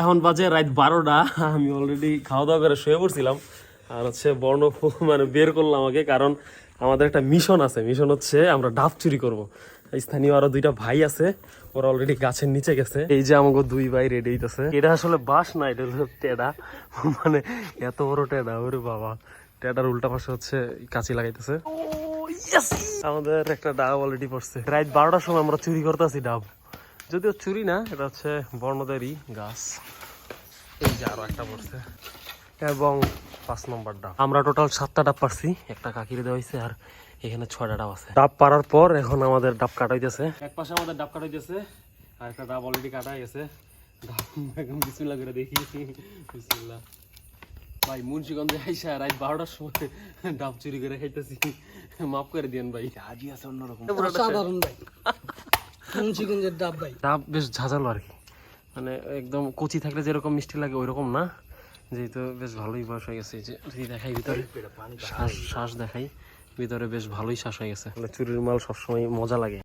এখন বাজে রাত বারোটা আমি অলরেডি খাওয়া দাওয়া করে শুয়ে পড়ছিলাম। আর হচ্ছে বর্ণ মানে বের করলাম আমাকে কারণ আমাদের একটা মিশন আছে। মিশন হচ্ছে আমরা ডাব চুরি করব। স্থানীয় আরও দুইটা ভাই আছে ওরা অলরেডি গাছের নিচে গেছে। এই যে আমাকে দুই ভাই রেডি হইতেছে। এটা আসলে বাস না এটা হলো টেডা। মানে এত বড় টেডা ওরে বাবা। টেডার উল্টা পাশে হচ্ছে কাঁচি লাগাইতেছে। আমাদের একটা ডাব অলরেডি পড়ছে। রাত বারোটার সময় আমরা চুরি করতেছি ডাব। যদিও চুরি না এটা হচ্ছে বর্ণদেরই গাছ। এই যে আরও একটা পড়ছে। এবং পাঁচ নম্বর ডাব। আমরা টোটাল সাতটা ডাব পারছি। একটা কাকিরে দেওয়া হয়েছে আর এখানে ছয়টা ডাব আছে। ডাব পারার পর এখন আমাদের ডাব কাটা হইতেছে এক পাশে আমাদের ডাব কাটা হইতেছে আর একটা ডাব অলরেডি কাটা হয়ে গেছে। ডাব একদম বিসমিল্লা করে দেখি। বিসমিল্লা ভাই মুন্সিগঞ্জে আইসা রাত বারোটার সময় ডাব চুরি করে খাইতেছি। মাফ করে দিয়েন ভাই। আজি আছে অন্যরকম। সাধারণ ভাই। মুন্সিগঞ্জের ডাব ভাই। ডাব বেশ ঝাঁঝালো আর কি। মানে একদম কচি থাকলে যেরকম মিষ্টি লাগে ওই রকম না। যেহেতু বেশ ভালোই বয়স হয়ে গেছে যে যদি দেখাই ভিতরে শ্বাস শ্বাস দেখাই ভিতরে বেশ ভালোই শ্বাস হয়ে গেছে। চুরির মাল সবসময় মজা লাগে।